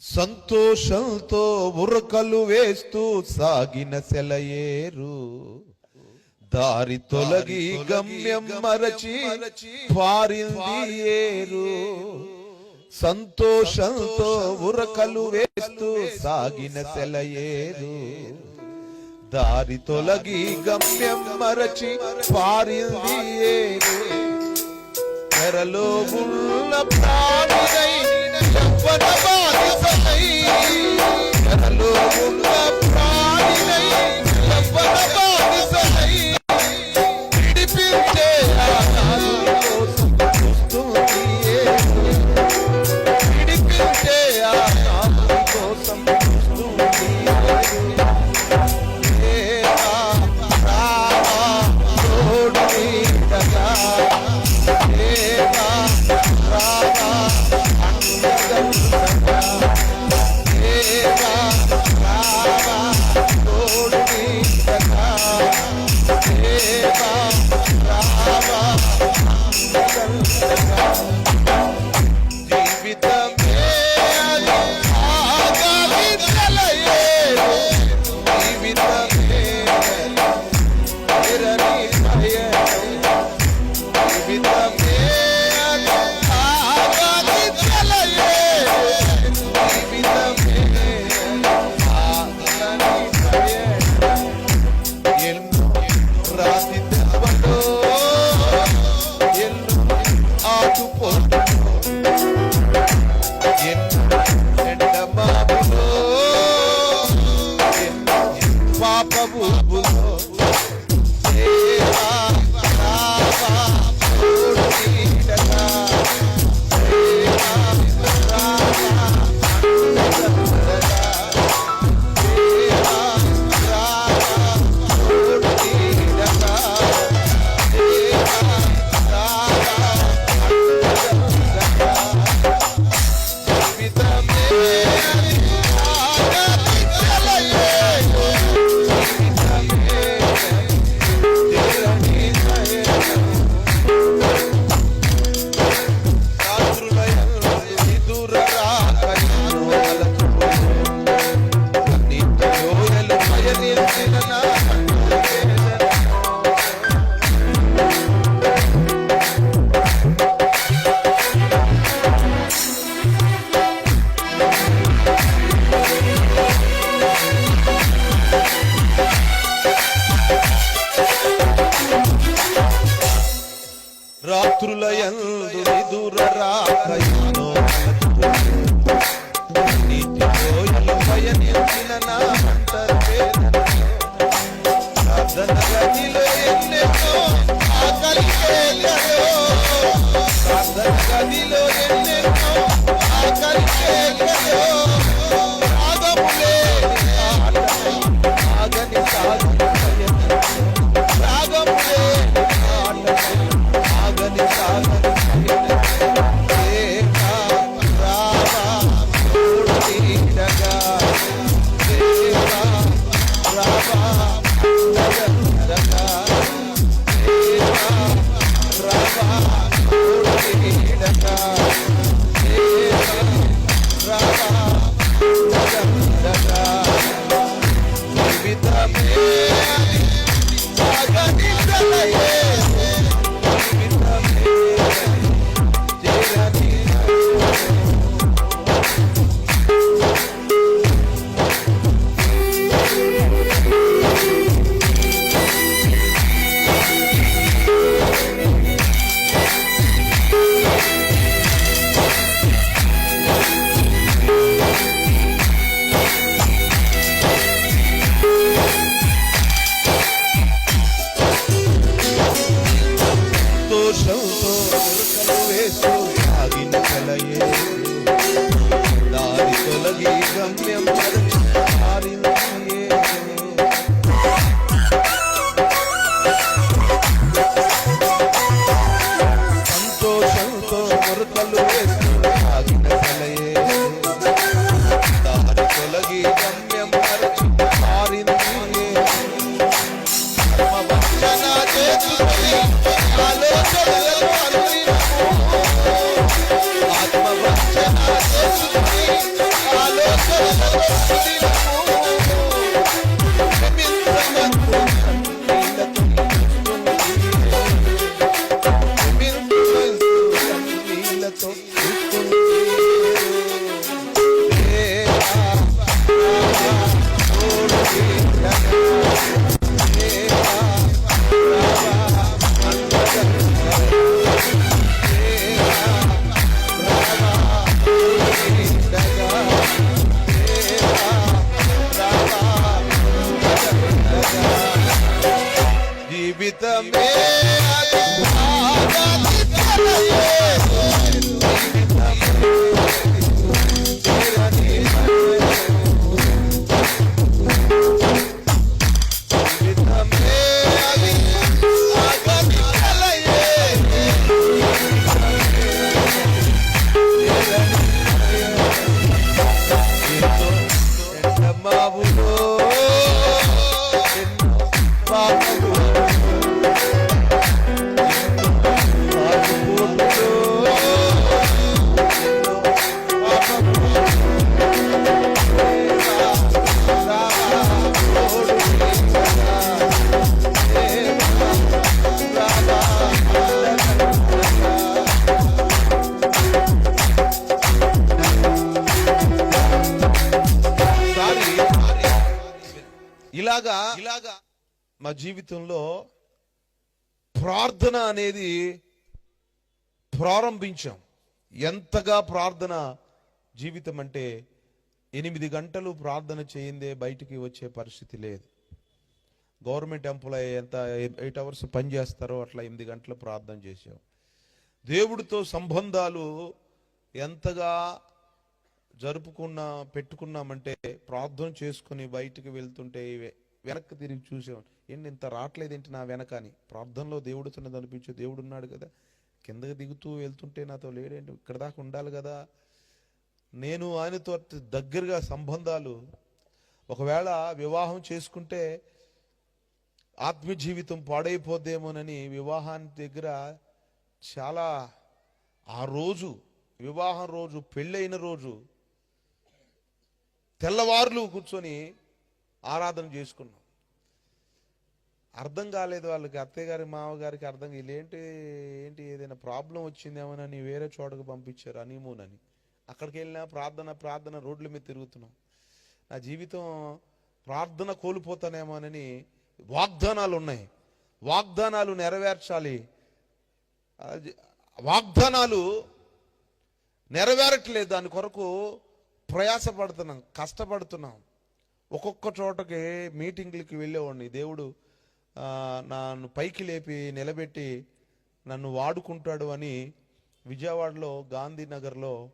సంతోషంతో బుర్రకలు వేస్తూ సాగిన సెలయేరు. దారి తొలగి గమ్యం మరచి వారింది ఏరు. సంతోషంతో ఉరకలు వేస్తూ సాగిన సెలయేరు. దారి తొలగి గమ్యం మరచి పారింది ఏరు. తెరలో ఉన్న ప్రాణులైన وأنا بعد يا فقير أنا لو Daddy, Lord, జీవితమే మా జీవితంలో ప్రార్థన అనేది ప్రారంభించాం. ఎంతగా ప్రార్థన జీవితం అంటే ఎనిమిది గంటలు ప్రార్థన చేయిందే బయటికి వచ్చే పరిస్థితి లేదు. గవర్నమెంట్ ఎంప్లాయీ ఎంత ఎయిట్ అవర్స్ పని చేస్తారో అట్లా ఎనిమిది గంటలు ప్రార్థన చేసాం దేవుడితో సంబంధాలు ఎంతగా జరుపుకున్నా పెట్టుకున్నామంటే ప్రార్థన చేసుకుని బయటికి వెళ్తుంటే వెనక్కి తిరిగి చూసాం ఏంటి ఇంత రావట్లేదేంటి నా వెనక అని. ప్రార్థనలో దేవుడుతున్నది అనిపించే దేవుడు ఉన్నాడు కదా. కిందకి దిగుతూ వెళ్తుంటే నాతో లేడేంటి? ఇక్కడ దాకా ఉండాలి కదా. నేను ఆయనతో దగ్గరగా సంబంధాలు. ఒకవేళ వివాహం చేసుకుంటే ఆత్మీయ జీవితం పాడైపోద్దేమోనని వివాహాన్ని దగ్గర చాలా ఆ రోజు వివాహం రోజు పెళ్ళైన రోజు తెల్లవారులు కూర్చొని ఆరాధన చేసుకున్నాం. అర్థం కాలేదు వాళ్ళకి అత్తయ్య గారి మామగారికి అర్థం వీళ్ళు ఏంటి ఏంటి ఏదైనా ప్రాబ్లం వచ్చిందేమోనని వేరే చోటకు పంపించారు హనీమూన్ అని. అక్కడికి వెళ్ళినా ప్రార్థన ప్రార్థన రోడ్ల మీద తిరుగుతున్నాం. నా జీవితం ప్రార్థన కోల్పోతానేమోనని వాగ్దానాలు ఉన్నాయి. వాగ్దానాలు నెరవేర్చాలి. వాగ్దానాలు నెరవేరట్లేదు. దాని కొరకు ప్రయాసపడుతున్నాం కష్టపడుతున్నాం. ఒక్కొక్క చోటకి మీటింగ్లకి వెళ్ళేవాడిని. దేవుడు నన్ను పైకి లేపి నిలబెట్టి నన్ను వాడుకుంటాడు అని విజయవాడలో గాంధీనగర్లో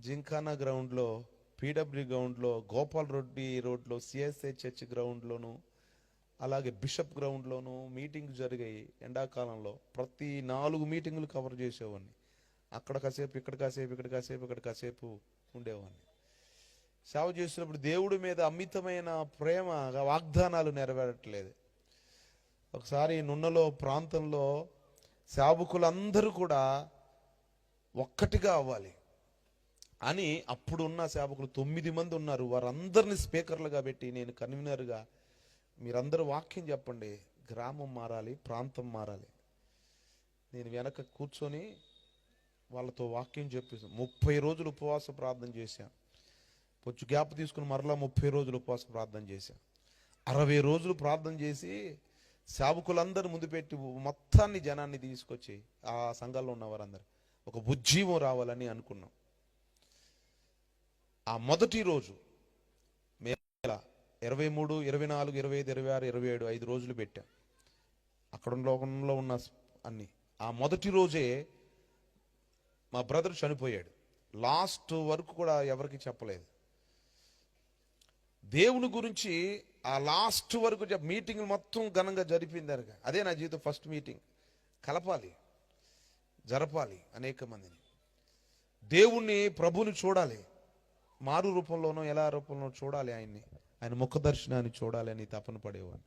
జింకానా గ్రౌండ్లో పీడబ్ల్యూ గ్రౌండ్లో గోపాల్ రెడ్డి రోడ్లో సిఎస్ఐ చర్చ్ గ్రౌండ్లోను అలాగే బిషప్ గ్రౌండ్లోను మీటింగ్ జరిగాయి ఎండాకాలంలో. ప్రతి నాలుగు మీటింగులు కవర్ చేసేవాడిని. అక్కడ కాసేపు ఇక్కడ కాసేపు ఇక్కడ కాసేపు ఇక్కడ కాసేపు ఉండేవాడిని. సేవ చేసినప్పుడు దేవుడి మీద అమితమైన ప్రేమ వాగ్దానాలు నెరవేరట్లేదు. ఒకసారి నున్నలో ప్రాంతంలో సేవకులందరూ కూడా ఒక్కటిగా అవ్వాలి అని అప్పుడున్న సేవకులు తొమ్మిది మంది ఉన్నారు. వారందరిని స్పీకర్లుగా పెట్టి నేను కన్వీనర్గా మీరందరూ వాక్యం చెప్పండి. గ్రామం మారాలి ప్రాంతం మారాలి. నేను వెనక కూర్చొని వాళ్ళతో వాక్యం చెప్పేసాను ముప్పై రోజులు ఉపవాస ప్రార్థన చేశాను. కొంచెం గ్యాప్ తీసుకుని మరలా ముప్పై రోజులు ఉపవాస ప్రార్థన చేశాను. అరవై రోజులు ప్రార్థన చేసి సేవకులందరూ ముందు పెట్టి మొత్తాన్ని జనాన్ని తీసుకొచ్చి ఆ సంఘంలో ఉన్న వారందరూ ఒక ఉజ్జీవం రావాలని అనుకున్నాం. ఆ మొదటి రోజు మే ఇరవై మూడు ఇరవై నాలుగు ఇరవై ఐదు ఇరవై ఆరు ఇరవై ఏడు ఐదు రోజులు పెట్టాం. అక్కడ లోకంలో ఉన్న అన్ని. ఆ మొదటి రోజే మా బ్రదర్ చనిపోయాడు. లాస్ట్ వరకు కూడా ఎవరికి చెప్పలేదు. దేవుని గురించి ఆ లాస్ట్ వరకు మీటింగ్ మొత్తం ఘనంగా జరిపింది అనగా అదే నా జీవితం ఫస్ట్ మీటింగ్ కలపాలి. జరపాలి అనేక మందిని. దేవుణ్ణి ప్రభుని చూడాలి. మారు రూపంలోనో ఎలా రూపంలో చూడాలి ఆయన్ని. ఆయన ముఖ దర్శనాన్ని చూడాలి అని తపన పడేవాడిని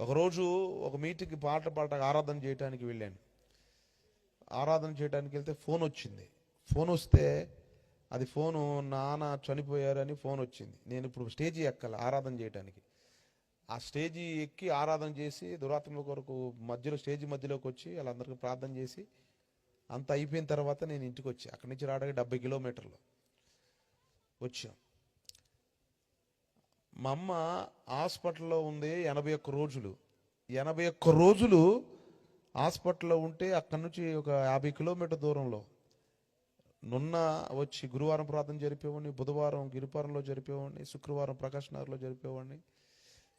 ఒకరోజు ఒక మీటింగ్కి పాట పాట ఆరాధన చేయడానికి వెళ్ళాను. ఆరాధన చేయడానికి వెళ్తే ఫోన్ వచ్చింది. ఫోన్ వస్తే అది ఫోను నాన్న చనిపోయారని ఫోన్ వచ్చింది. నేను ఇప్పుడు స్టేజీ ఎక్కాలి ఆరాధన చేయడానికి ఆ స్టేజీ ఎక్కి ఆరాధన చేసి దురాత్మల కొరకు మధ్యలో స్టేజీ మధ్యలోకి వచ్చి వాళ్ళందరికీ ప్రార్థన చేసి అంత అయిపోయిన తర్వాత నేను ఇంటికి వచ్చి అక్కడి నుంచి రావడానికి డెబ్బై కిలోమీటర్లు వచ్చాం. మా అమ్మ హాస్పిటల్లో ఉంది ఎనభై ఒక్క రోజులు. ఎనభై ఒక్క రోజులు హాస్పిటల్లో ఉంటే అక్కడి నుంచి ఒక యాభై కిలోమీటర్ దూరంలో నున్న వచ్చి గురువారం ప్రార్థన జరిపేవాడిని బుధవారం గిరిపారంలో జరిపేవాడిని శుక్రవారం ప్రకాశ్ నగర్లో జరిపేవాడిని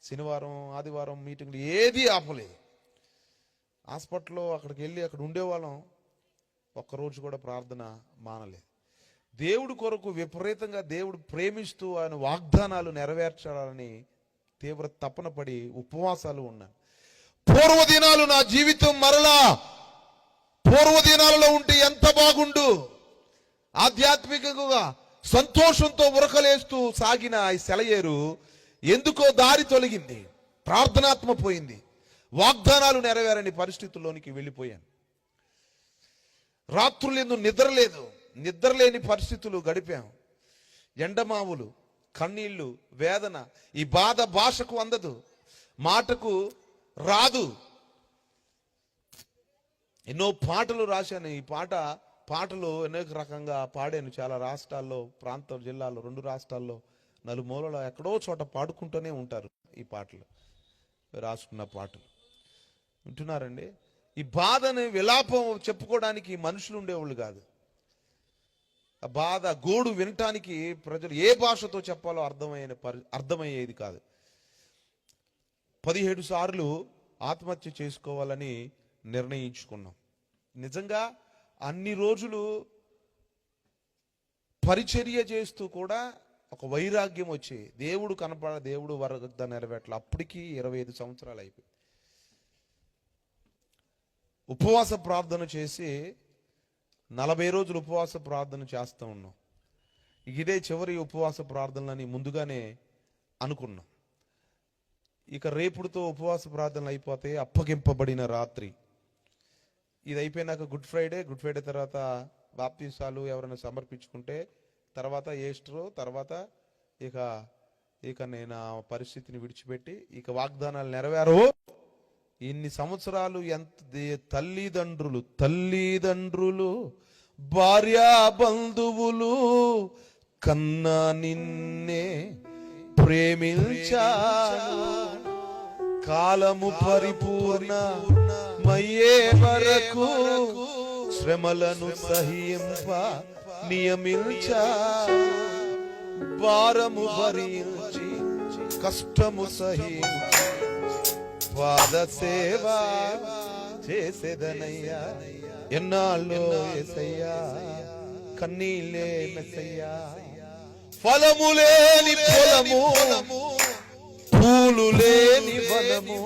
శనివారం ఆదివారం మీటింగ్లు ఏది ఆపలేదు హాస్పిటల్లో అక్కడికి వెళ్ళి అక్కడ ఉండేవాళ్ళం. ఒక్కరోజు కూడా ప్రార్థన మానలేదు. దేవుడి కొరకు విపరీతంగా దేవుడు ప్రేమిస్తూ ఆయన వాగ్దానాలు నెరవేర్చాలని తీవ్ర తపన పడి ఉపవాసాలు ఉన్నాను. పూర్వదినాలు నా జీవితం మరలా పూర్వదినాలలో ఉంటే ఎంత బాగుండు. ఆధ్యాత్మికంగా సంతోషంతో ఉరకలేస్తూ సాగిన ఈ సెలయేరు ఎందుకో దారి తొలగింది ప్రార్థనాత్మ పోయింది వాగ్దానాలు నెరవేరని పరిస్థితుల్లోనికి వెళ్ళిపోయాను. రాత్రులు ఎందుకు నిద్రలేదు నిద్రలేని పరిస్థితులు గడిపాం. ఎండమావులు కన్నీళ్ళు వేదన ఈ బాధ భాషకు అందదు మాటకు రాదు. ఎన్నో పాటలు రాశాను ఈ పాట పాటలు అనేక రకంగా పాడాను. చాలా రాష్ట్రాల్లో ప్రాంత జిల్లాల్లో రెండు రాష్ట్రాల్లో నలుమూలలో ఎక్కడో చోట పాడుకుంటూనే ఉంటారు ఈ పాటలు రాసుకున్న పాటలు. వింటున్నారండి? ఈ బాధని విలాపం చెప్పుకోవడానికి మనుషులు ఉండేవాళ్ళు కాదు. ఆ బాధ గోడు వినటానికి ప్రజలు ఏ భాషతో చెప్పాలో అర్థమైన పరి అర్థమయ్యేది కాదు. పదిహేడు సార్లు ఆత్మహత్య చేసుకోవాలని నిర్ణయించుకున్నాం. నిజంగా అన్ని రోజులు పరిచర్య చేస్తూ కూడా ఒక వైరాగ్యం వచ్చి దేవుడు కనపడ దేవుడు వరద నెరవేట్ల అప్పటికి ఇరవై ఐదు సంవత్సరాలు అయిపోయి ఉపవాస ప్రార్థన చేసి నలభై రోజులు ఉపవాస ప్రార్థన చేస్తూ ఉన్నాం. ఇదే చివరి ఉపవాస ప్రార్థనలని ముందుగానే అనుకున్నాం. ఇక రేపుడుతో ఉపవాస ప్రార్థనలు అయిపోతే అప్పగింపబడిన రాత్రి ఇది అయిపోయినాక గుడ్ ఫ్రైడే గుడ్ ఫ్రైడే తర్వాత బాప్తీసాలు ఎవరైనా సమర్పించుకుంటే తర్వాత ఏస్టరు తర్వాత ఇక ఇక నేను ఆ పరిస్థితిని విడిచిపెట్టి ఇక వాగ్దానాలు నెరవేరవు ఇన్ని సంవత్సరాలు ఎంత దే- తల్లిదండ్రులు తల్లిదండ్రులు భార్యా బంధువులు కన్నా నిన్నే ప్రేమించాను. కాలము పరిపూర్ణ మయ్యే వరకు శ్రమలను సహింప నియమించా భారము భరించి కష్టము సహించి పాద సేవ చేసేదనయ్యా. ఎన్నాళ్ళు ఏసయ్యా కన్నీలే మెసయ్యా. ఫలము లేని ఫలము పూలు లేని వనము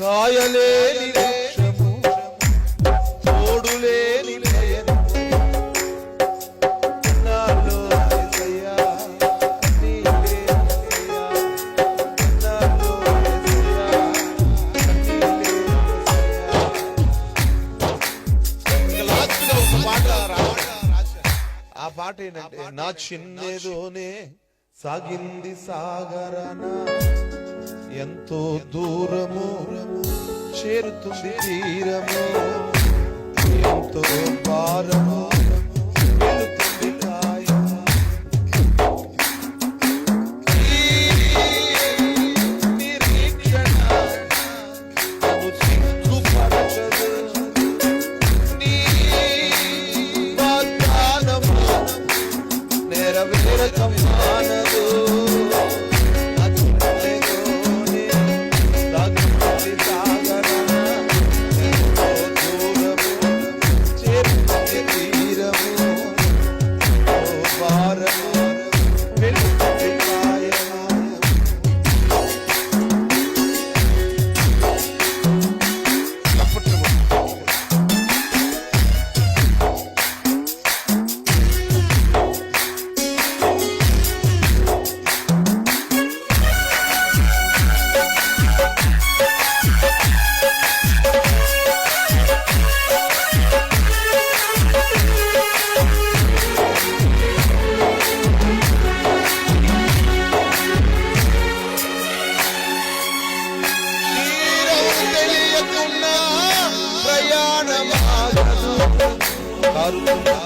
కాయలేని వృక్షము తోడు లేని లయము. ఎన్నాళ్ళు ఏసయ్యా, కన్నీళ్ళే మెసయ్యా. ఎన్నాళ్ళు ఏసయ్యా, కన్నీళ్ళే మెసయ్యా. ఇంకా last గా ఒక పాట రాశాను. ఆ పాట ఏంటంటే నా చిన్నదోనే సాగింది సాగరన ఎంతో దూరము చేరుతుంది తీరము. ఎంతో భారము Thank you.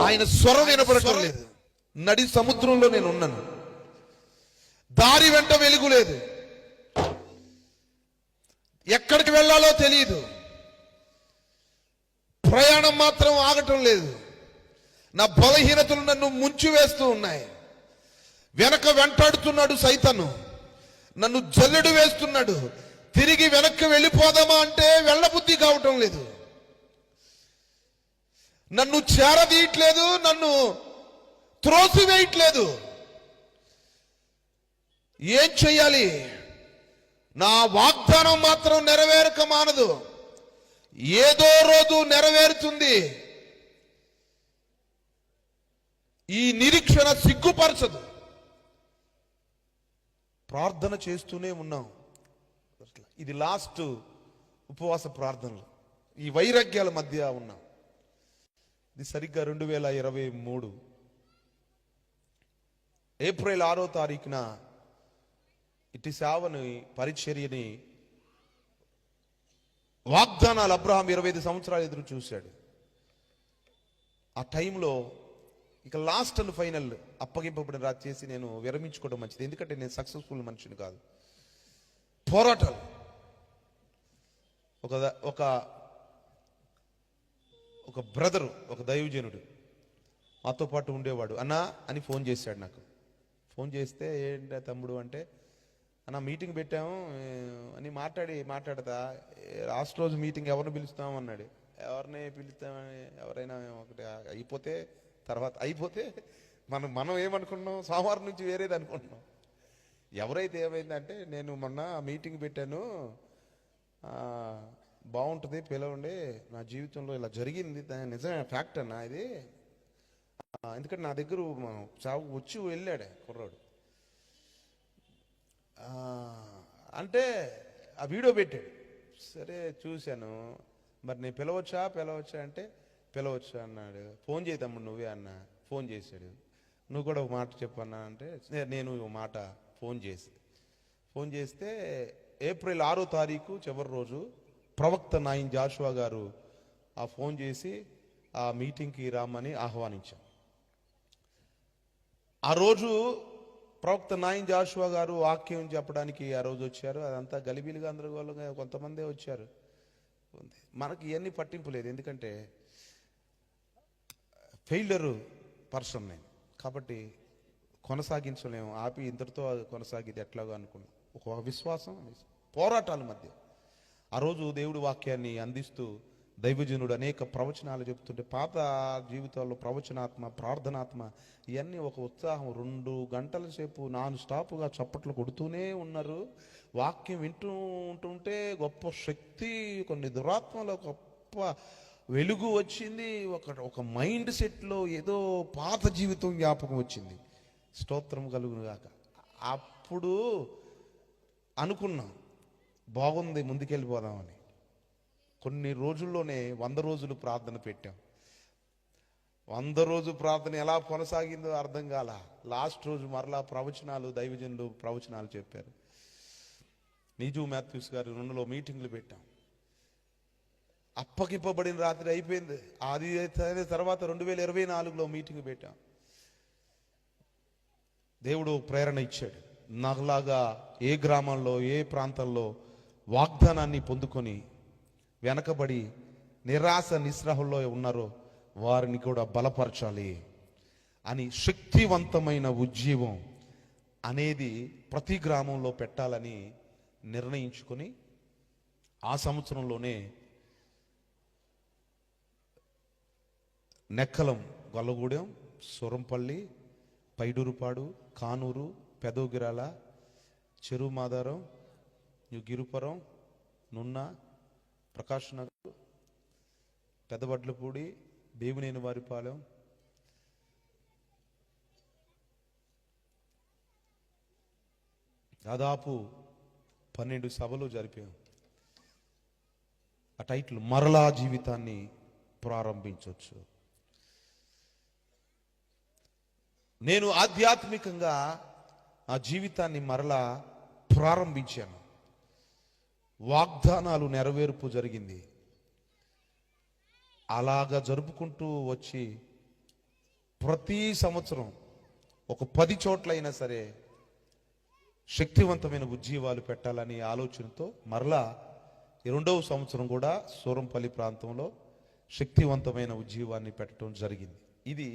ఆయన స్వరం వినపడటం లేదు. నడి సముద్రంలో నేను ఉన్నాను. దారి వెంట వెలుగు లేదు. ఎక్కడికి వెళ్ళాలో తెలియదు ప్రయాణం మాత్రం ఆగటం లేదు. నా బలహీనతలు నన్ను ముంచివేస్తూ ఉన్నాయి. వెనక వెంటాడుతున్నాడు సైతను. నన్ను జల్లెడు వేస్తున్నాడు. తిరిగి వెనక్కి వెళ్ళిపోదామా అంటే వెళ్ళబుద్ధి కావటం లేదు. నన్ను చేరదీయట్లేదు నన్ను త్రోసివేయట్లేదు. ఏం చెయ్యాలి? నా వాగ్దానం మాత్రం నెరవేరక మానదు ఏదో రోజు నెరవేరుతుంది. ఈ నిరీక్షణ సిగ్గుపరచదు. ప్రార్థన చేస్తూనే ఉన్నాం. ఇది లాస్ట్ ఉపవాస ప్రార్థనలు. ఈ వైరాగ్యాల మధ్య ఉన్నాం. ఇది సరిగ్గా రెండు వేల ఇరవై మూడు. ఏప్రిల్ ఆరో తారీఖున ఇటు సేవని పరిచర్యని వాగ్దానాలు అబ్రహాం ఇరవై ఐదు సంవత్సరాలు ఎదురు చూశాడు. ఆ టైంలో ఇక లాస్ట్ అండ్ ఫైనల్ అప్పగింపబడిన రాజు చేసి నేను విరమించుకోవడం మంచిది. ఎందుకంటే నేను సక్సెస్ఫుల్ మనిషిని కాదు. పోరాటాలు. ఒక ఒక ఒక బ్రదరు ఒక దైవజనుడు మాతో పాటు ఉండేవాడు. అన్నా అని ఫోన్ చేశాడు నాకు. ఫోన్ చేస్తే ఏంటి తమ్ముడు? అంటే అన్న మీటింగ్ పెట్టాము అని మాట్లాడి మాట్లాడతా. లాస్ట్ రోజు మీటింగ్ ఎవరిని పిలుస్తాం? అన్నాడు. ఎవరిని పిలుస్తామని ఎవరైనా ఒకటి అయిపోతే తర్వాత అయిపోతే మనం మనం ఏమనుకున్నాం? సోమవారం నుంచి వేరేది అనుకుంటున్నాం ఎవరైతే ఏమైందంటే నేను మొన్న మీటింగ్ పెట్టాను బాగుంటుంది పిలవండి. నా జీవితంలో ఇలా జరిగింది. దా- నిజమే ఫ్యాక్ట్ అన్న ఇది. ఎందుకంటే నా దగ్గర చావు వచ్చి వెళ్ళాడే కుర్రాడు. అంటే ఆ వీడియో పెట్టాడు. సరే చూశాను. మరి నేను పిలవచ్చా పిలవచ్చా అంటే పిలవచ్చు అన్నాడు. ఫోన్ చేయి తమ్ముడు నువ్వే అన్న ఫోన్ చేశాడు. నువ్వు కూడా ఒక మాట చెప్పన్నా అంటే నేను ఒక మాట ఫోన్ చేసి ఫోన్ చేస్తే ఏప్రిల్ ఆరో తారీఖు చివరి రోజు ప్రవక్త నాయన్ జాషువా గారు ఆ ఫోన్ చేసి ఆ మీటింగ్కి రామని ఆహ్వానించాం ఆ రోజు ప్రవక్త నాయన్ జాషువా గారు వాక్యం చెప్పడానికి ఆ రోజు వచ్చారు. అదంతా గలిబిలిగా గందరగోళంగా కొంతమందే వచ్చారు. మనకి ఇవన్నీ పట్టింపు లేదు. ఎందుకంటే ఫెయిలరు పర్సన్ నేను. కాబట్టి కొనసాగించలేము. ఆపి ఇంతటితో అది కొనసాగిది ఎట్లాగో అనుకున్నాం. ఒక విశ్వాసం పోరాటాల మధ్య. ఆ రోజు దేవుడి వాక్యాన్ని అందిస్తూ దైవజనుడు అనేక ప్రవచనాలు చెప్తుంటే పాత జీవితాల్లో ప్రవచనాత్మ ప్రార్థనాత్మ ఇవన్నీ ఒక ఉత్సాహం. రెండు గంటల సేపు నాన్ స్టాప్గా చప్పట్లు కొడుతూనే ఉన్నారు. వాక్యం వింటూ ఉంటుంటే గొప్ప శక్తి కొన్ని దురాత్మలో గొప్ప వెలుగు వచ్చింది. ఒక ఒక మైండ్ సెట్లో ఏదో పాత జీవితం జ్ఞాపకం వచ్చింది. స్తోత్రం కలుగునుగాక అప్పుడు అనుకున్నాం. బాగుంది ముందుకెళ్ళిపోదామని. కొన్ని రోజుల్లోనే వంద రోజులు ప్రార్థన పెట్టాం. వంద రోజు ప్రార్థన ఎలా కొనసాగిందో అర్థం కాల. లాస్ట్ రోజు మరలా ప్రవచనాలు దైవజనులు ప్రవచనాలు చెప్పారు. నీజు మాథ్యూస్ గారి రెండులో మీటింగ్లు పెట్టాం. అప్పకిప్పబడిన రాత్రి అయిపోయింది. అది తర్వాత రెండు వేల ఇరవై నాలుగులో మీటింగ్ పెట్టాం. దేవుడు ప్రేరణ ఇచ్చాడు. నాకులాగా ఏ గ్రామంలో ఏ ప్రాంతంలో వాగ్దానాన్ని పొందుకొని వెనకబడి నిరాశ నిస్రహంలో ఉన్నారో వారిని కూడా బలపరచాలి అని శక్తివంతమైన ఉజ్జీవం అనేది ప్రతి గ్రామంలో పెట్టాలని నిర్ణయించుకొని ఆ సంవత్సరంలోనే నెక్కలం గొల్లగూడెం సొరంపల్లి పైడూరుపాడు కానూరు పెదోగిరాల చెరువు మాదారం న్యూ గిరుపురం నున్న ప్రకాష్ నగర్ పెద్దవడ్లపూడి వారిపాలెం. దాదాపు పన్నెండు సభలు జరిపాం. ఆ టైటిల్ మరలా జీవితాన్ని ప్రారంభించవచ్చు నేను ఆధ్యాత్మికంగా ఆ జీవితాన్ని మరలా ప్రారంభించాను. వాగ్దానాలు నెరవేర్పు జరిగింది. అలాగా జరుపుకుంటూ వచ్చి ప్రతి సంవత్సరం ఒక పది చోట్లైనా సరే శక్తివంతమైన ఉజ్జీవాలు పెట్టాలనే ఆలోచనతో మరలా రెండవ సంవత్సరం కూడా సూరంపల్లి ప్రాంతంలో శక్తివంతమైన ఉజ్జీవాన్ని పెట్టడం జరిగింది. ఇది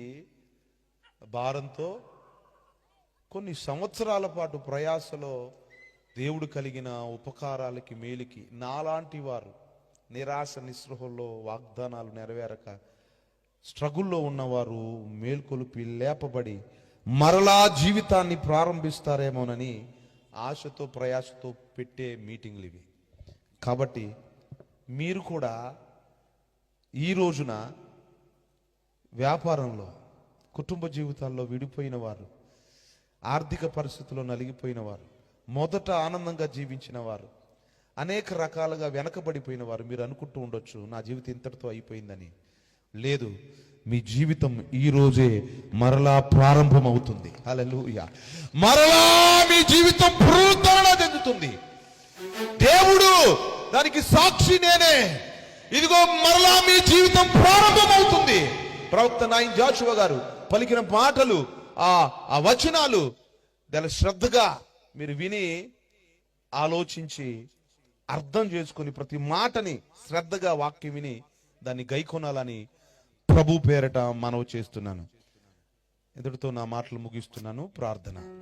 భారంతో కొన్ని సంవత్సరాల పాటు ప్రయాసలో దేవుడు కలిగిన ఉపకారాలకి మేలుకి నాలాంటి వారు నిరాశ నిస్పృహల్లో వాగ్దానాలు నెరవేరక స్ట్రగుల్లో ఉన్నవారు మేల్కొలిపి లేపబడి మరలా జీవితాన్ని ప్రారంభిస్తారేమోనని ఆశతో ప్రయాసతో పెట్టే మీటింగ్లు ఇవి. కాబట్టి మీరు కూడా ఈ రోజున వ్యాపారంలో కుటుంబ జీవితాల్లో విడిపోయిన వారు ఆర్థిక పరిస్థితుల్లో నలిగిపోయిన వారు మొదట ఆనందంగా జీవించిన వారు అనేక రకాలుగా వెనకబడిపోయిన వారు మీరు అనుకుంటూ ఉండొచ్చు నా జీవితం ఇంతటితో అయిపోయిందని. లేదు మీ జీవితం ఈ రోజే మరలా ప్రారంభమవుతుంది. హల్లెలూయా. మరలా మీ జీవితం పునరుద్ధరణ చెందుతుంది. దేవుడు దానికి సాక్షి నేనే. ఇదిగో మరలా మీ జీవితం ప్రారంభమవుతుంది. ప్రవక్త నాయన్ జాషువ గారు పలికిన మాటలు ఆ ఆ వచనాలు దాని శ్రద్ధగా మీరు విని ఆలోచించి అర్థం చేసుకుని ప్రతి మాటని శ్రద్ధగా వాక్యం విని దాన్ని గైకొనాలని ప్రభు పేరట మనవి చేస్తున్నాను. ఎదుటితో నా మాటలు ముగిస్తున్నాను. ప్రార్థన.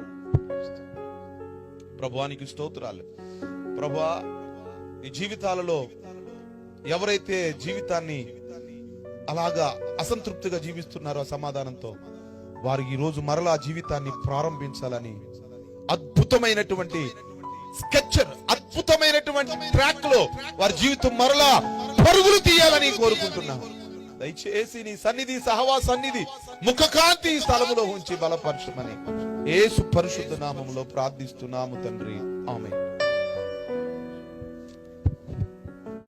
ప్రభువానికి స్తోత్రాలు. ప్రభువా ఈ జీవితాలలో ఎవరైతే జీవితాన్ని అలాగా అసంతృప్తిగా జీవిస్తున్నారో సమాధానంతో వారు ఈ రోజు మరలా జీవితాన్ని ప్రారంభించాలని అద్భుతమైనటువంటి స్కెచర్ అద్భుతమైనటువంటి ట్రాక్లో వారి జీవితం మరలా పరుగులు తీయాలని కోరుకుంటున్నాను. దయచేసి నీ సన్నిధి సహవా సన్నిధి ముఖకాంతి స్థలములో ఉంచి బలపరచమని. ఏసు పరిశుద్ధ నామంలో ప్రార్థిస్తున్నాము తండ్రి. ఆమె